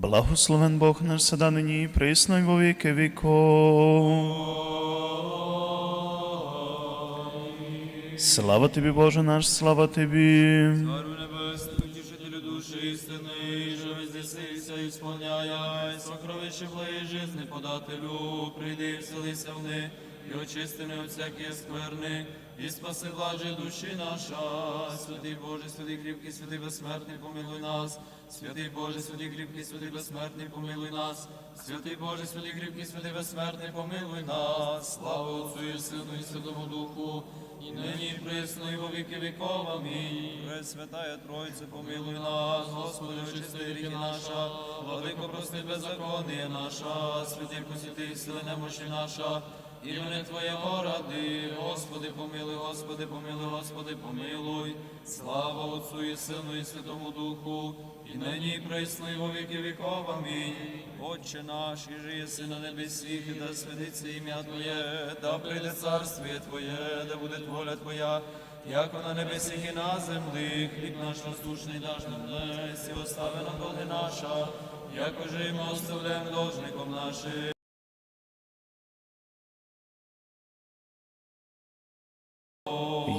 Благословен Бог наш сада нині і присно й во віки віков. Слава тобі, Боже наш, слава тобі. Царю небесний, утішителю душі істини, що вездесися і сповняя, сокровище благої жизни подателю, прийди і вселися в і очисти не всякі скверни, і спаси блажі душі наша. Святий Боже, святий кріпкий, святий безсмертний, помилуй нас. Святий Боже, святий кріпкий, святий безсмертний, помилуй нас. Святий Боже, святий кріпкий, святий безсмертний, помилуй нас. Слава Отцю і Сину і Святому Духу, і нині і присно, і во віки віков. Амінь. Пресвятая Тройце, помилуй нас, Господи, очисти ріки наша, владико, прости беззаконня наша, святий посвяти, сили немощі наша, імені Твоєго ради, Господи, помилуй, Господи, помилуй, Господи, помилуй, слава Отцу і Сину і Святому Духу, і нині і присно, во віки віков. Амінь. Отче наш, і єси на небесі, і да святиться ім'я Твоє, да прийде царство Твоє, да буде воля Твоя, як на небесіх і на землі, хліб наш насущний даш нам днес, і остави нам долги наша, як уже ми оставляємо должником нашим.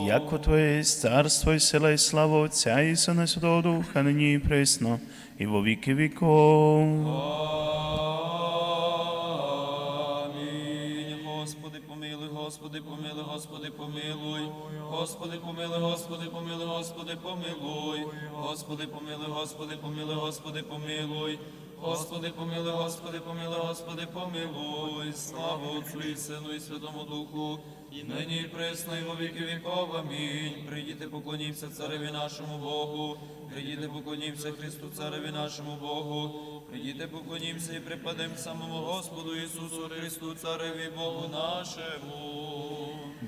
Яко Твоє є царство і сила і слава Отця і Сина Святого Духа, нині і присно, і во віки віков. Господи, помилуй, Господи, помилуй, Господи, помилуй. Господи, помилуй, Господи, помилуй, Господи, помилуй. Господи, помилуй, Господи, помилуй, Господи, помилуй. Господи, помилуй, Господи, помилуй, Господи, помилуй. Слава Отцю і Сину і Святому Духу, і нині і присно, і во віки віков. Амінь. Прийдіте, поклонімся цареві нашому Богу. Прийдіте, поклонімся Христу, цареві нашому Богу. Прийдіте, поклонімся і припадем самому Господу Ісусу Христу, цареві Богу нашому.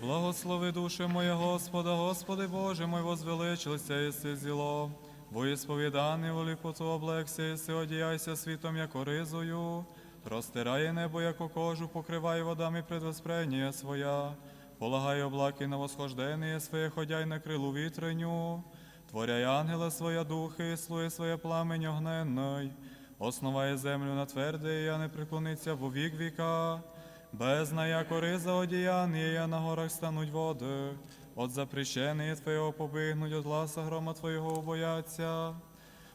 Благослови душе моє Господа, Господи Боже мой, возвеличилися єси зіло. Бо ісповіданий воліпоту облегся, єси одіяйся світом, як оризою. Простирає небо, як кожу, покривай водами предвоспрення своя. Полагай облаки на восхождення своє, ходяй на крилу вітреню. Творяй ангела своя духи, слує своє пламень огненний. Основає землю на тверде, я не преклониться во вік віка. Бездна, як ориза одіяння, на горах стануть води. От запрещення Твоєго побигнуть, от гласа грома Твоєго убояться.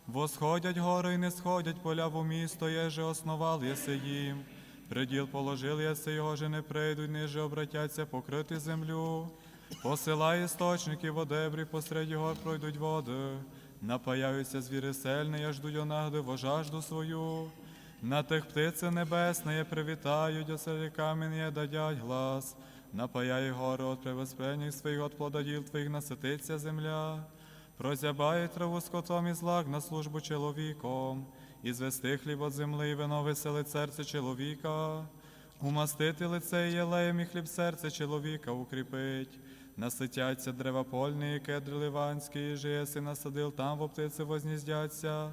Восходять гори і не сходять поля в місто, єже основал єси їм. Приділ положив єси, його же не прийдуть, ниже обратяться покрити землю. Посилай істочники водебрі, посеред гор пройдуть води. Напаяються звіри сельні, я ждуть онагди во жажду свою. На тих птиці небесне привітають, оселі камінь дадять глас. Напаяй гори от превоспреніх своїх, от плододіл твоїх насититься земля. Прозябає траву скотом і злак на службу чоловіком, і звести хліб от земли, і вино веселить серце чоловіка. Умастити лице і єлеєм, і хліб серце чоловіка укріпить. Наситяться дерева польні, і кедри ливанські, і єси насадил, там в птиці возніздяться.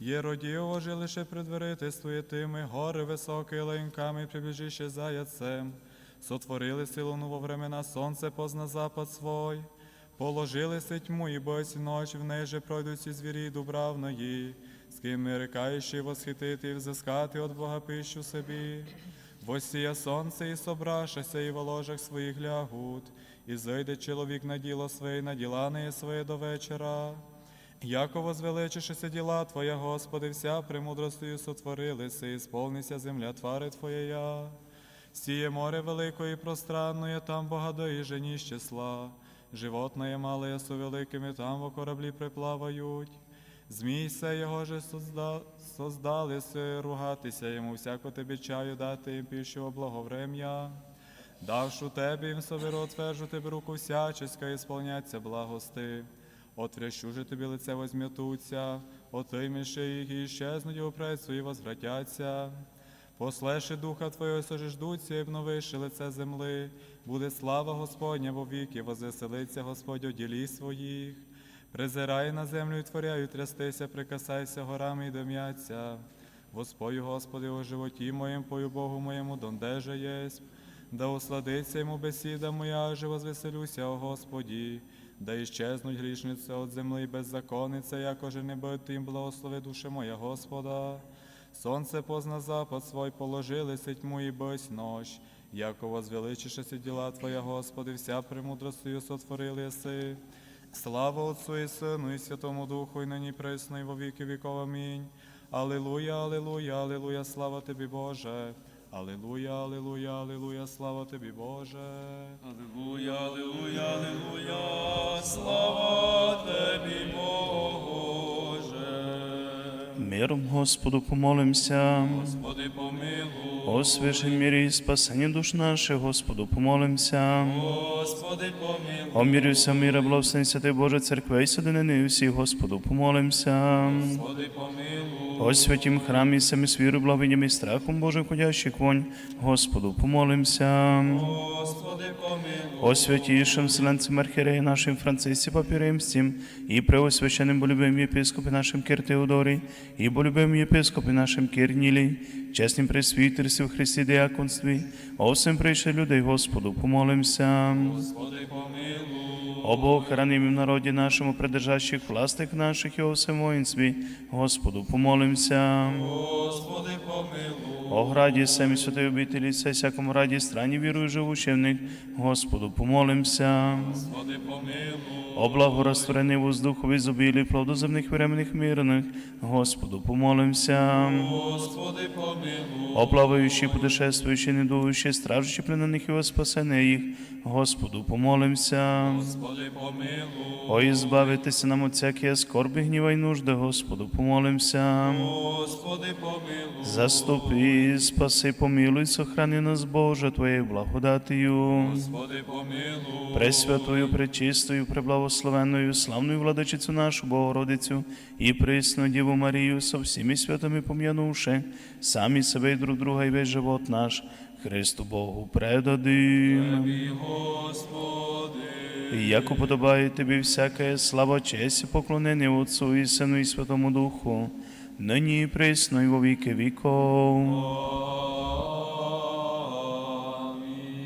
Є родіво же лише предверитествує тими, гори високі леньками, прибіжище заяцем. Сотворили силу во времена, сонце позна запад свой. Положили си тьму, і бойся ночі, в неї же пройдуть ці звірі дубравної, з ким ми рекаючи восхитити і взискати от Бога пищу собі. Восія сонце і собрашася, і в ложах своїх лягуть, і зайде чоловік на діло своє, на діла не своє до вечора. Яко возвеличишися діла Твоя, Господи, вся премудростю сотворилися, і сповнися земля твари Твоєя. Сіє море великое і пространное, там богодої жені з числа. Животное мале су великими, там во кораблі приплавають. Змій се його же создали се ругатися йому, всяко тобі чаю дати їм піщу благоврем'я. Давшу тебе їм соберу, тверджу тебе руку всяческа, і сповняться благости. Отрящу же тобі лице возм'ятуться, отиміше їх і щезнуть, і опред свої возвратяться. Послеши духа Твого, сожиждуться, і обновиши лице земли, буде слава Господня во віки, возвеселиться Господь у ділі своїх. Призирай на землю і творяю, трястися, прикасайся горами і дом'яться. Воспою, Господи, у животі моєм, пою Богу моєму, дондеже єсть. Да усладиться йому бесіда моя, аже возвеселюся, о Господі. Да іщезнуть грішниця от земли беззаконниця, якоже не тим благослови душе моя Господа. Сонце позна запад свой положили тьму і бось нощ. Яко возвеличишеся діла Твоя, Господи, вся премудростю сотворили єси. Слава Отцу і Сину, і Святому Духу, і нині пресно, і во віки віков. Амінь. Алілуя, алілуя, алілуя, слава Тобі, Боже. Алілуя, алілуя, алілуя, слава Тобі, Боже. Аллилуйя, аллилуйя, аллилуйя, слава тобі, Боже. Миром Господу помолимся. Господи, помилуй, О святім мірі і спасенні душ наших, Господу помолимся. Господи, помилуй, О мірі вся міра, благословен святий Боже, церкви і и всі, Господу помолимся. Господи, помилуй, О святім храмі, самі з вірою, благовінням і страхом Божим ходящих вонь, Господу помолимся. Господи, помилуй, О святійшим вселенцем архіреї нашим Францисі Папіримстім, і преосвященним болюбим єпископі нашим Кир Теодорі, і болюбим єпископі нашим Кир Нілі, чесним пресвітерстві в Христі Діаконстві, о всім прийшли людей, Господу помолимся. Господи, помилуй, О Бог, храним в народі нашому, придержащих властик наших і о всем воїнстві, Господу помолимся. Господи, помилуй, О граді самі святої обителі, це всякому раді страні вірую живучи в них, Господу помолимся. Господи, помилуй, О благорастворений воздухові зубілі, плоду земних временних мирних, Господу помолимся. Господи, помилуй, О плаваючі, путешествуючі, недуючі, стражучі пленених і спасене їх, Господу помолимся. Господи, помилуй, О, ізбавитися нам от всякої скорби, гніва й нужди, Господу помолимся. Господи, помилуй, Заступи, спаси, помилуй, сохрани нас, Боже, Твоєю благодатію. Господи, помилуй, Пресвятою, пречистою, преблагословенною, славною владичицю нашу Богородицю і присну Діву Марію со всіми святами пом'янувши, самі себе і друг друга і весь живот наш, Христу Богу предадим. І як уподобає тобі всяке слава, честь і поклонення Отцу і Сину і Святому Духу, нині і присно і во віки віков. Амінь.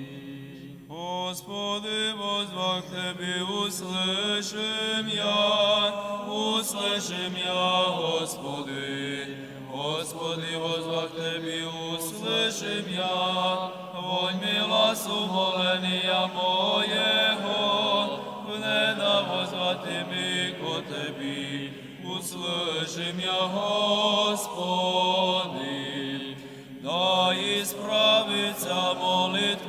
Господи, возвах Тебе, услышим я, услышим я, Господи. Господи, возвах Тебе, услышим я, вонь милас умоления моего, внена возвати ми ко Тебі, услышим я, Господи. Да исправится молитва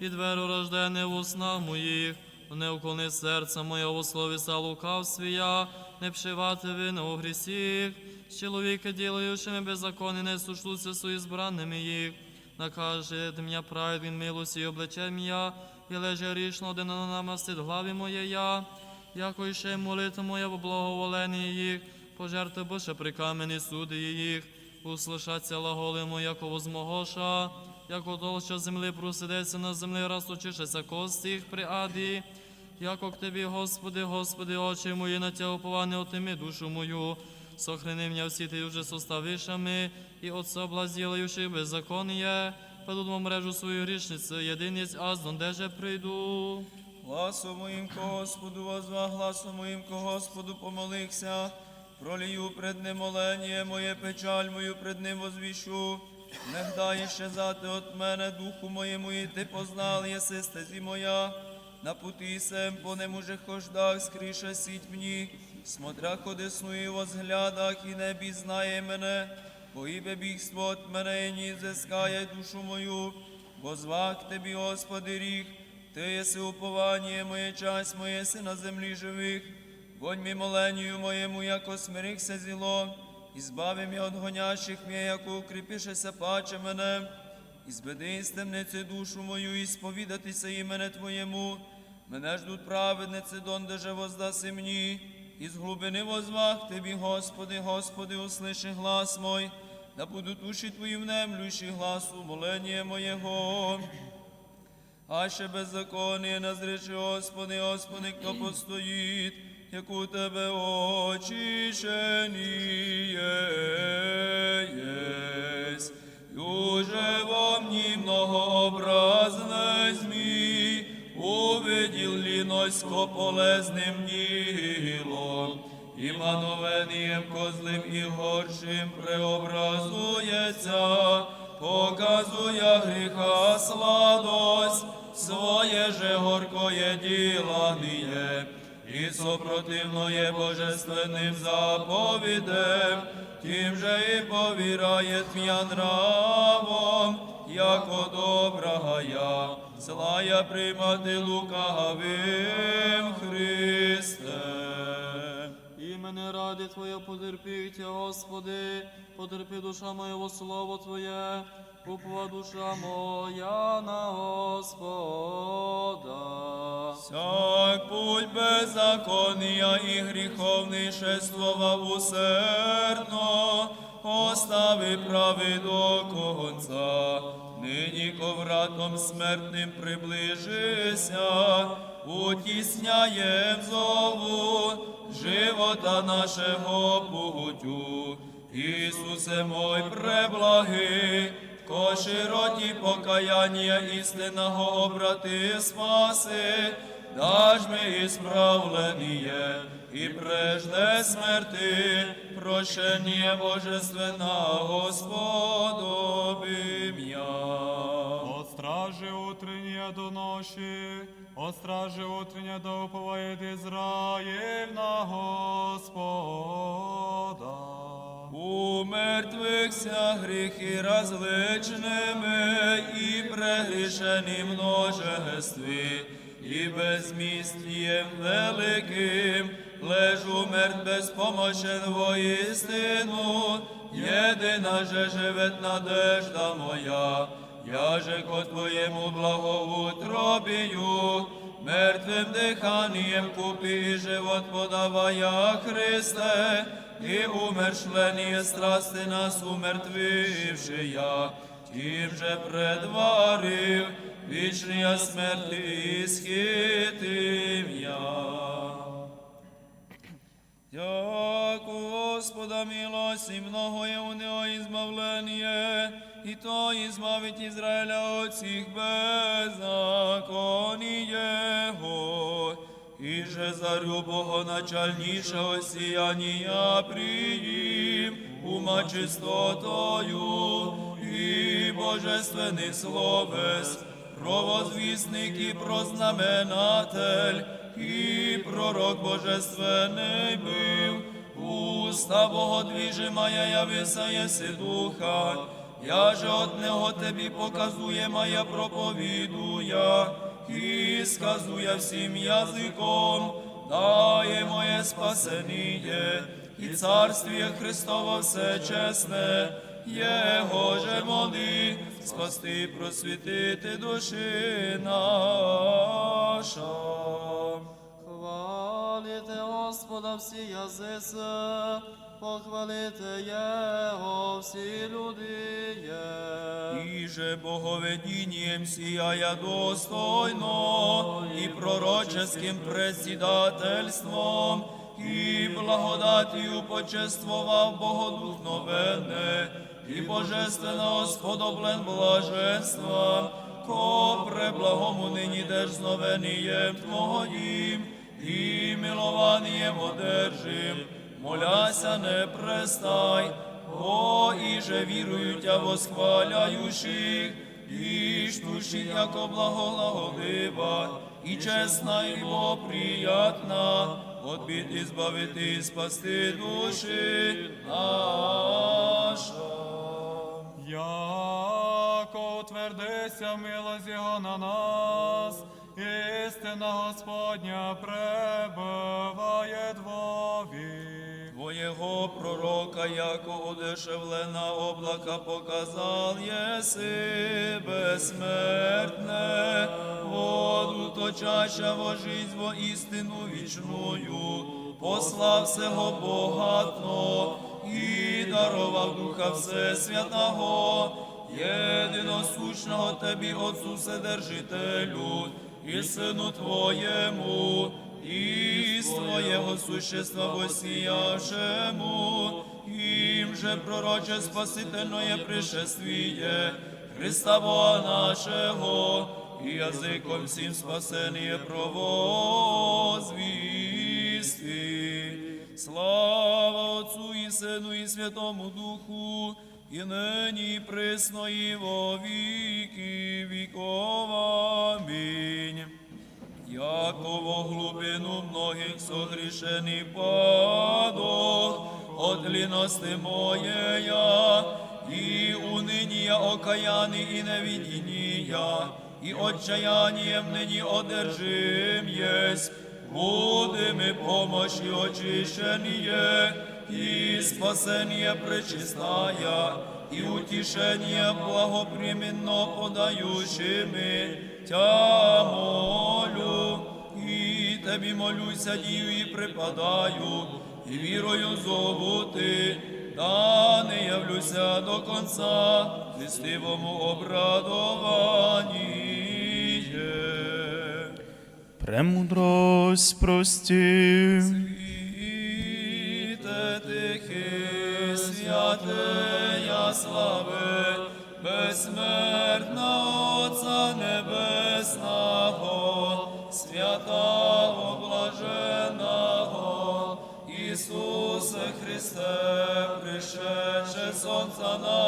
і дверу рождене в уснах моїх. Не уклони серце моє у слові са лукавстві я, не пшивати вину у грісіх. З чоловіка, ділаючими беззаконні, не сушлуся свої збранними їх. Накаже мене правед, він милості і облече я, і леже рішно один на намастит главі моє я. Яко іще молитва моя в благоволенні їх, пожерти Боже при камені суди їх. Услышаться лаголи моя, яко возмогоша, яко толща земли просидеться на землі, розточишеся кості їх при аді. Яко к Тобі, Господи, Господи, очі мої на Тя уповане, отими душу мою. Сохрани меня всі ти уже составишами, і от собла зілаючи беззаконніє, подудмо мрежу свою грішницю, єдиність аз, дондеже прийду. Гласом моїм ко Господу возва, гласом моїм ко Господу помолився. Пролію пред ним оленіє моє печаль мою пред ним возвіщу. Не гдай щезати от мене, духу моєму, і ти познал, єси стезі моя. На путі сем по немужих хождах, скріше сіть мені, смотря ходисну і возглядах, і не бізнає мене, бо ібе бігство от мене, і ні зискає душу мою, бо звак Тебі, Господи, ріг, Ти єси уповання моє, часть моє, си на землі живих. Вонь мій моленію моєму, яко смирихся зіло, і збави м'я от гонящих м'я, яко укріпишеся паче мене, і зведи із темниці душу мою, і сповідатися імене Твоєму. Мене ждуть праведниці, донде же воздаси мені, із глибини возвах Тебі, Господи, Господи, услиши глас мой, да будуть уші Твої внемлющі гласу, молення моєго. а ще беззаконні назрече, Господи, Господи, хто постоїть, як у Тебе очищені єсть. Уже во мні многообразне змій, увиділ ліносько полезним ділом, і мановенієм козлим і горшим преобразується, показує гріха сладость, своє же горкое діланіє, і сопротивное божественним заповідем, тим же і повірає тмя нравом, яко добрая, злая приймати лукавим Христе. Імене ради Твоє потерпіть, Господи, потерпи душа моя во слово Твоє, упова душа моя на Господа. Всяк путь беззаконія і гріховний шествував усердно, остави прави до конца. Нині ковратом смертним приближися, утісняєм зову живота нашого путю. Ісусе мой преблагий, ко широті покаяння істинного обрати спаси, даж ми ісправленіє, і прежде смерти, прощення Божественна Господобім'я. От стражи до ночи, от стражи да уповает Израиль на Господа. У мертвихся гріхи различними і прегрішені множестві, і безмістієм великим, лежу мертв безпомощен воістину, єдина же живет надежда моя, я же ко Твоєму благоутробію, мертвим диханням купи живот подавая Христе, і умершлені страсти нас умертвивши я, тим же предварив вічния смерти і схитим я. Як Господа милость и многое у Него избавление, и то избавить Израиля от всех беззаконий Его, и же зарю Богоначальнішого сіяння приїм, ума чистотою, і божественний словес, провозвісник і прознаменатель, і пророк божественний бив, уста Богодвіжимая явиса єси духа, я же от тобі показує моя проповідуя, і сказує всім язиком, дає моє спасеніє, і царствіє Христово все чесне, Його же моли, спасти просвітити душі наша. Хвалите Господа всі язиці, похвалите Його всі люди є. І же боговедінням сіяя достойно, і пророческим предсідательством, і благодатію почествував Богодухновенне, і божественно сподоблен блаженства, ко преблагому нині дерзновенієм Твоїм, і милованієм одержим, моляся не престай, о, і же вірують, а восхваляючих, і ж душі, яко і чесна, і благоприятна, от бід збавити, спасти душі наша. Яко утвердися милость Його на нас, істина Господня пребыває двові. Твоєго пророка, яко удешевлена облака показал єси безсмертне, воду точаща во жизнь во істину вічною, послав сего богатно і дарував Духа Всесвятого, єдиносущного Тебі, Отцу Вседержителю, і Сину Твоєму, і з Твоєго существа восіявшему, им же пророче спасительное пришествие Христа Бога нашего, и языком всем спасение провозвести. Слава Отцу и Сыну и Святому Духу, и ныне и пресно и во веки веков. Аминь. Яко во глубину многих согрешений падох, от линости моєя, і уныния окаяни і невидения, і отчаянием ныне одержим есть, будем помощи очищение, и спасение пречистая, и утешение благопременно подающими Тя молю, і Тебі молюся, дію і припадаю, і вірою зову Ти, та не явлюся до конца, листивому обрадовані. Премудрость прости. Світе тихий, святея слави, безсмертна Отця Небесного, святого Христе, пришедше сонця на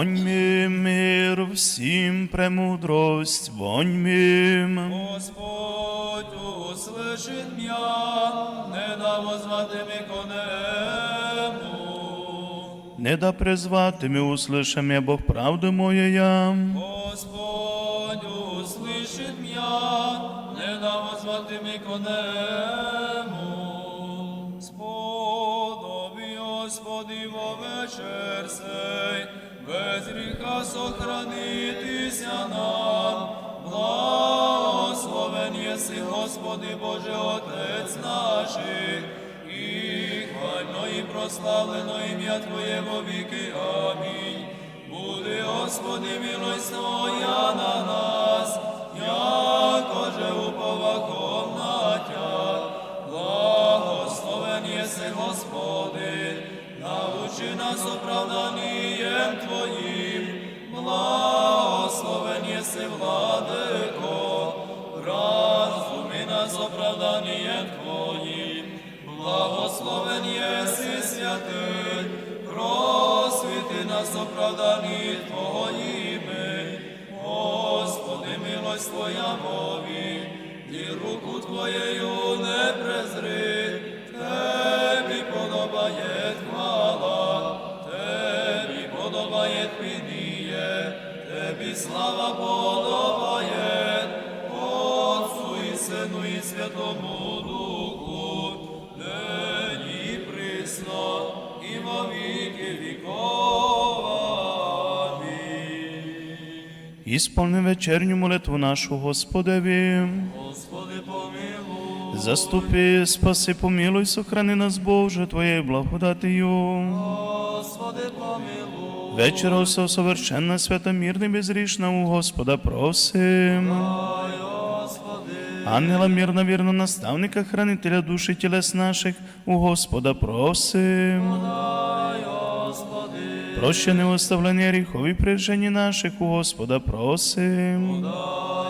Воньми мир всім премудрость, воньми. Господь услышит меня, не да возвати конему. Не да призвати ми услышам я Бог правду моя. Господь услышит меня, не да возвати конему. Без гріха сохранитися нам. Благословен єси, Господи Боже, Отець наших, і хвально і прославлено ім'я Твоє во віки. Амінь. Буде, Господи, милость Твоя на нас, якоже уповахом на Тя. Благословен єси, Господи, научи нас оправданням Твоїм. Благословен єси, Владико, разуми нас оправданням Твоїм. Благословен єси, святий, просвіти нас оправдані Твоїми. Господи, милость Твоя мові, і руку Твоєю не презри, Тебі подобає хвала, Тебі подобає пініє, Тебі слава подобає, Отцу і Сину і Святому Духу, нині присно, і во віки віков. Ісполни вечерню молитву нашу Господеві. Господи, помилуй. Заступи, спаси, помилуй, сохрани нас, Боже, Твоєю благодатію. Господи, помилуй. Вечера все совершенна, свята, мирна, безрішна, у Господа просим. Дай, Господи. Ангела мирна, вірно, наставника, хранителя душі тілес наших, у Господа просим. Дай, Господи. Прощене оставлення гріхові прижені наших, у Господа просим. Дай.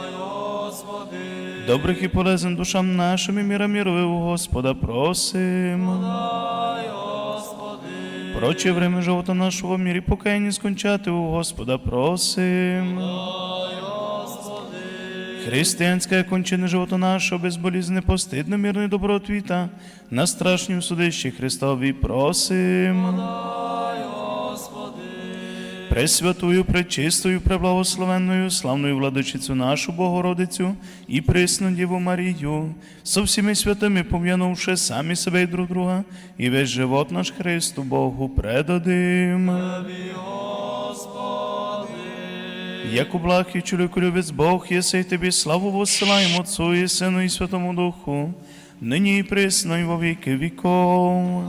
Добрих і полезних душам нашим і міра мірових, у Господа просим. Дай, Господи. Проче время живота нашого в мірі покаяння скончати у Господа просим. Християнське кончене живота нашого, безболізне, постидно, мирне добротвіта, на страшнім судищі Христові просим. Пресвятую, пречистою, преблагословенною, славною владичицю нашу Богородицю і присну Діву Марію, со всіми святими пом'янувши самі себе і друг друга, і весь живот наш Христу Богу предадим. Як у благ і чоловіколюбець Бог, єси й тобі славу воссилаємо Отцу і Сину і Святому Духу, нині і присно, і во віки віков.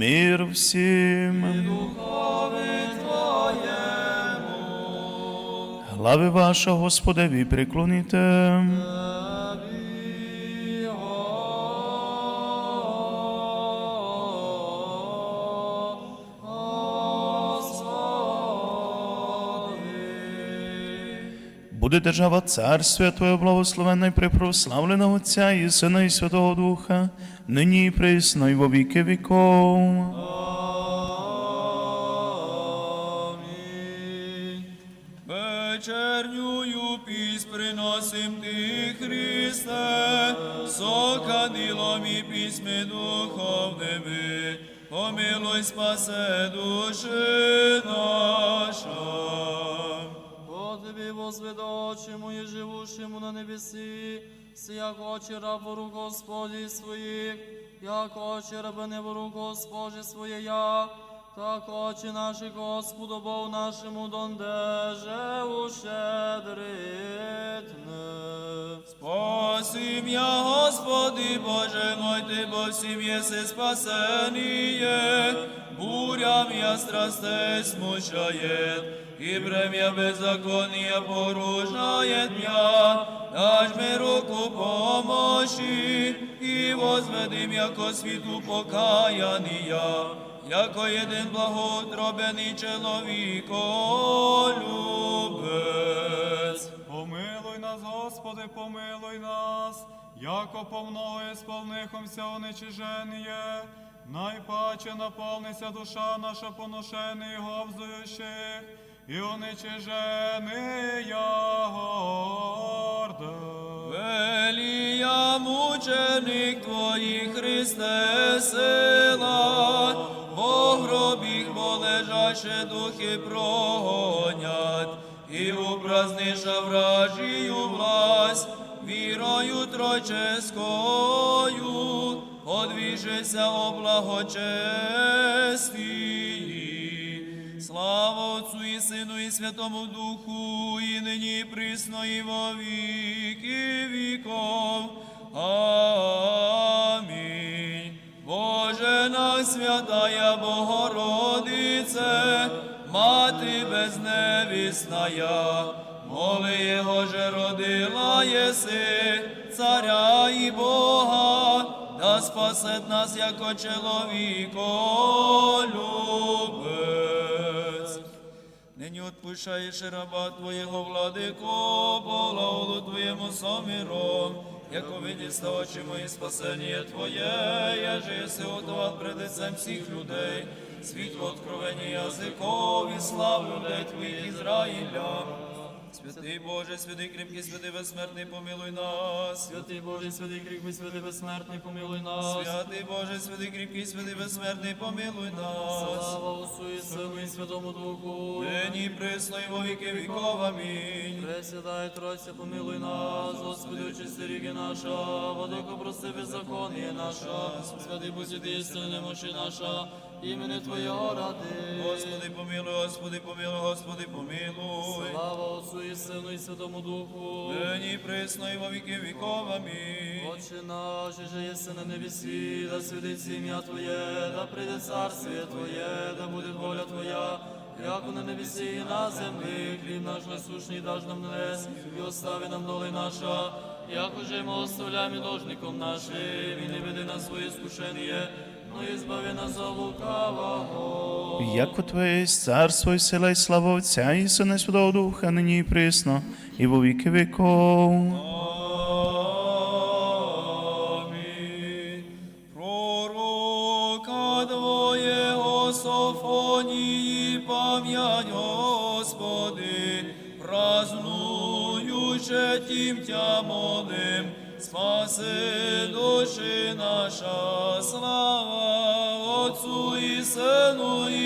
Мир всім. Глави ваша, Господеві, приклоніте. Буде держава царствя Твоє благословенна і припрославлена Отця і Сина і Святого Духа, нині і присно, і во віки віков. Вечернюю пісь приносим ти, Христе, сокадилом і письми духовними, помилуй спасе душі наша. По тобі возведочі мої живущому на небесі, сія очі рабу рук Господі своїх, як очі рабини в рук Господі своєя, так очі наші Господу Богу нашому дондеже ущедритне. Спасим я, Господи Боже мой, Ти бо всім єси спасеніє, бурям я страстей смущає, і бремя беззаконія поружнає дня, даж ми руку помощі, і возведим яко світу покаянія, яко єдин благоутробений чоловіколюбець. Помилуй нас, Господи, помилуй нас, яко помною сповнихомся онечиженіє, найпаче наповнися душа наша поношений говзуючих, і онечижений горде. Велія мученик Твоїх, Христе, сила, во гробіх бо лежаче духи прогонять, і упраздниша вражію власть, вірою троческою, подвіжися о. Слава Отцу і Сину і Святому Духу, і нині присно, і во віки віков. Амінь. Наш святая Богородице, Мати безневісная, моли Його же родила єси, царя і Бога, да спасет нас, яко чоловіколюбець. Нині отпущаєш раба Твоєго, владико, благолу Твоєму саміром, яко видіста очі мої спасення Твоє, я же єси готував пред лицем всіх людей, світло откровення язикові, слав людей Твоїх Ізраїля. Святий Боже, святий кріпкий, святий безсмертний, помилуй нас. Святий Божий, святий крик, святий безсмертний, помилуй нас. Святий Боже, святий кріпкий, святий безсмертний, помилуй нас. Слава Отцу і Сину і Святому Духу. Нині присно і во віки віков. Амінь. Пресвятай Тройця, помилуй нас, Господи, очисти ріки наша, водоко прости беззаконніє наша, святий будь святий істини немощі наша, імени Твоєго ради. Господи, помилуй, Господи, помилуй, Господи, помилуй. Слава Отцу і Сину і Святому Духу. Нині і присно і во віки віков. Амінь. Отче наш, же єси на небесі, да святиться ім'я Твоє, да прийде царствіє Твоє, да буде воля Твоя, яко на небесі і на землі, хліб наш насущний даж нам днес, і остави нам доли наша, яко же ми оставляємо і должником нашим, і не веди нас своє скушення, ну і збави нас лукавого. Яко Твоє царство і сила, і слава Отця, і Сина, і Святого Духа, нині і присно, і во віки віков. Амінь. Пророка двоє пам'ять Господи, празнуючи тім тя молим, спаси.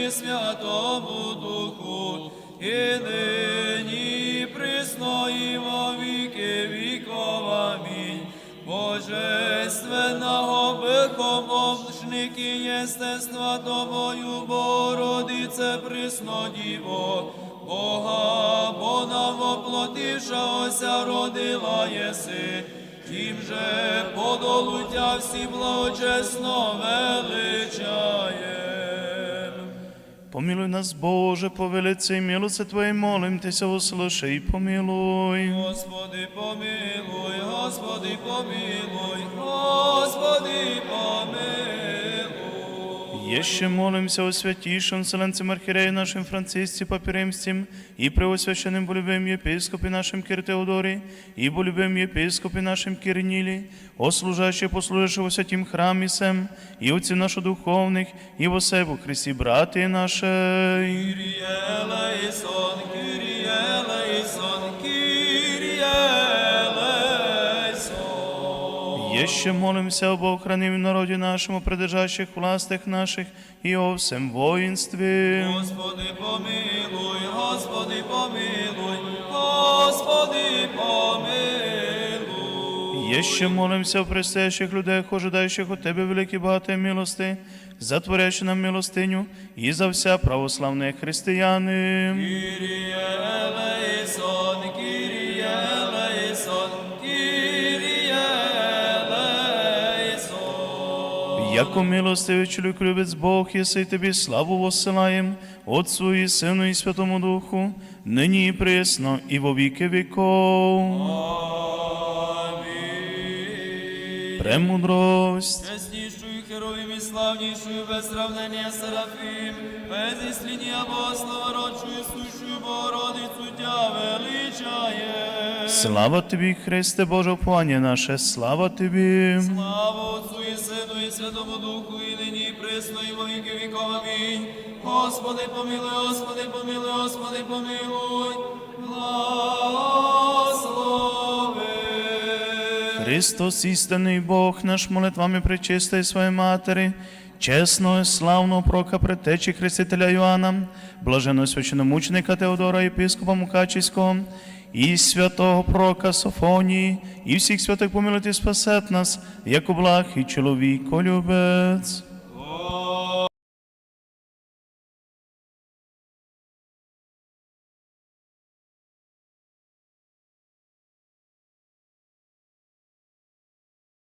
І Святому Духу, і нині і присно і во віки віков. Амінь. Божественного бихомовшники єстества Тобою, Бородице Преснодіво, Бога, бо нам воплотившогося родила єси, тим же подолуття всі благочесно величаєм. Помилуй нас, Боже, по велиці милости Твоей, молим Тися, услыши і помилуй. Господи, помилуй, Господи, помилуй, Господи, помилуй. Еще молимся о святейшем Вселенцем Архиерея нашим Франциске Папиремстим и преосвященным болюбим епископе нашим Кир Теодоре и болюбим епископе нашим Кирниле, о служащих послужившего святим храме сем, и отцы наших духовных, и во себе Христи, братья наши. Kyrie eleison, Kyrie eleison, Kyrie Еще молимся об охранении в народе нашему, придержащих властях наших и о всем воинстве. Господи, помилуй, Господи, помилуй, Господи, помилуй. Еще молимся о предстоящих людях, ожидающих от Тебе великие богатые милости, затворящих нам милостиню и за вся православные христианы. Kyrie eleison, Kyrie Яко милостивый человек любец Бог, если и Тебе славу воссылаем, Отцу и Сыну и Святому Духу, ныне и пресно, и во веки веков. Амінь. Премудрость. Чеснішою херовим і славнішою без сравнення Серафим, без ісління Богослова, родчою сущою Богородицю Тя величає. Слава Тобі, Христе Боже, уповання наше, слава Тобі. Слава Отцу і Сину і Святому Духу, і нині і присно, і во віки віков. Амінь. Господи, помилуй, Господи, помилуй, Господи, помилуй. Благослови. Христос, істинний Бог, наш молитвами причистої своєї Матері, чесного, і славного прока предтечі Хрестителя Йоанна, блаженного священомученика Теодора, єпископа Мукачівського, і святого прока Софонії, і всіх святих помилуйте спасет нас, як благ і чоловіко любець.